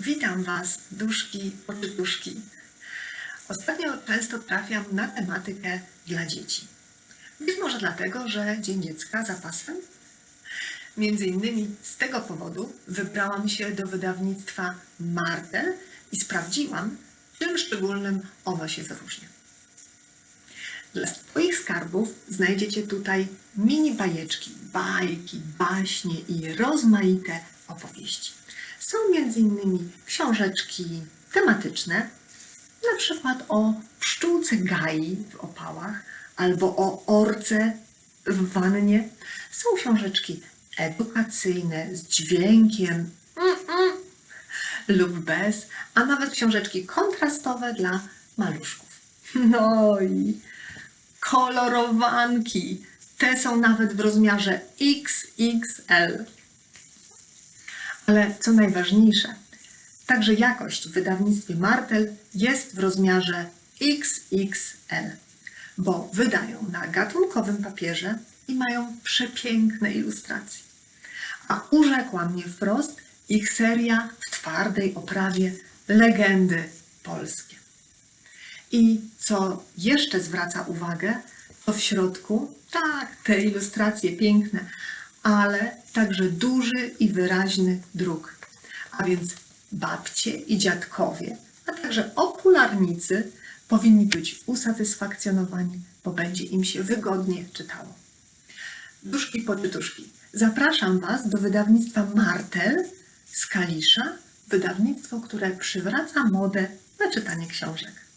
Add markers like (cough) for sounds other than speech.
Witam Was, duszki, poczytuszki. Ostatnio często trafiam na tematykę dla dzieci. Być może dlatego, że Dzień Dziecka za pasem? Między innymi z tego powodu wybrałam się do wydawnictwa Martel i sprawdziłam, czym szczególnym ono się wyróżnia. Dla swoich skarbów znajdziecie tutaj mini bajeczki, bajki, baśnie i rozmaite opowieści. Są m.in. książeczki tematyczne, na przykład o pszczółce Gai w opałach albo o orce w wannie. Są książeczki edukacyjne z dźwiękiem mm-mm, lub bez, a nawet książeczki kontrastowe dla maluszków. (laughs) No i kolorowanki. Te są nawet w rozmiarze XXL. Ale co najważniejsze, także jakość w wydawnictwie Martel jest w rozmiarze XXL, bo wydają na gatunkowym papierze i mają przepiękne ilustracje. A urzekła mnie wprost ich seria w twardej oprawie Legendy Polskie. I co jeszcze zwraca uwagę, to w środku, tak, te ilustracje piękne, ale także duży i wyraźny druk. A więc babcie i dziadkowie, a także okularnicy powinni być usatysfakcjonowani, bo będzie im się wygodnie czytało. Duszki poczytuszki, zapraszam Was do wydawnictwa Martel z Kalisza, wydawnictwo, które przywraca modę na czytanie książek.